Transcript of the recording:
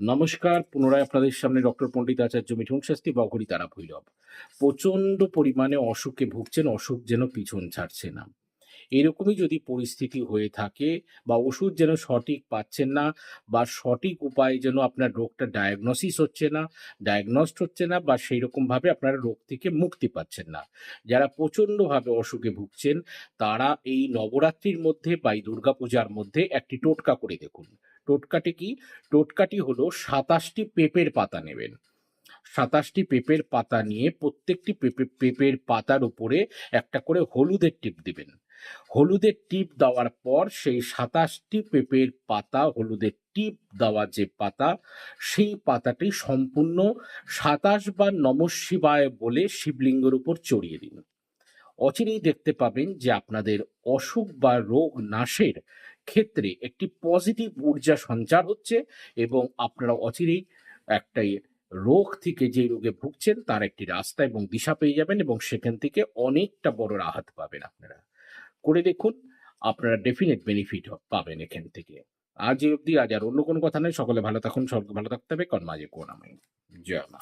নমস্কার, পুনরায় আপনাদের সামনে ডক্টর পণ্ডিত আচার্য মিঠুন শাস্তি বগরি তারা ভৈরব। প্রচণ্ড পরিমাণে অসুখে ভুগছেন, অসুখ যেন পিছন ছাড়ছে না। এরকমই যদি পরিস্থিতি হয়ে থাকে বা ওষুধ যেন সঠিক পাচ্ছেন না বা সঠিক উপায়ে যেন আপনার রোগটা ডায়াগনোসিস হচ্ছে না ডায়াগনস্ট হচ্ছে না বা সেই রকমভাবে আপনারা রোগ থেকে মুক্তি পাচ্ছেন না, যারা প্রচণ্ডভাবে অসুখে ভুগছেন, তারা এই নবরাত্রির মধ্যে বা এই দুর্গাপূজার মধ্যে একটি টোটকা করে দেখুন। টোটকাটি কি? টোটকাটি হলো সাতাশটি পেঁপের পাতা নেবেন। সাতাশটি পেঁপের পাতা নিয়ে প্রত্যেকটি পেঁপে, পেঁপের পাতার উপরে একটা করে হলুদের টিপ দিবেন। হলুদের টিপ দেওয়ার পর সেই সাতাশটি পেঁপের পাতা, হলুদের টিপ দেওয়া যে পাতা, সেই পাতাটি সম্পূর্ণ সাতাশ বার নমঃ শিবায় বলে শিবলিঙ্গের উপর চড়িয়ে দিন। অচিরেই দেখতে পাবেন যে আপনাদের অসুখ বা রোগ, নাশের ক্ষেত্রে একটি পজিটিভ ঊর্জা সঞ্চার হচ্ছে এবং আপনারা অচিরেই একটাই রোগ থেকে যে রোগে ভুগছেন তার একটি রাস্তা এবং দিশা পেয়ে যাবেন এবং সেখান থেকে অনেকটা বড় রাহাত পাবেন আপনারা। করে দেখুন, আপনারা ডেফিনেট বেনিফিট পাবেন এখান থেকে। আজ অবধি, আজ আর অন্য কোনো কথা নেই। সকলে ভালো থাকুন সকলকে ভালো থাকতে হবে। কর্মাজে কোন আমি জয় মা।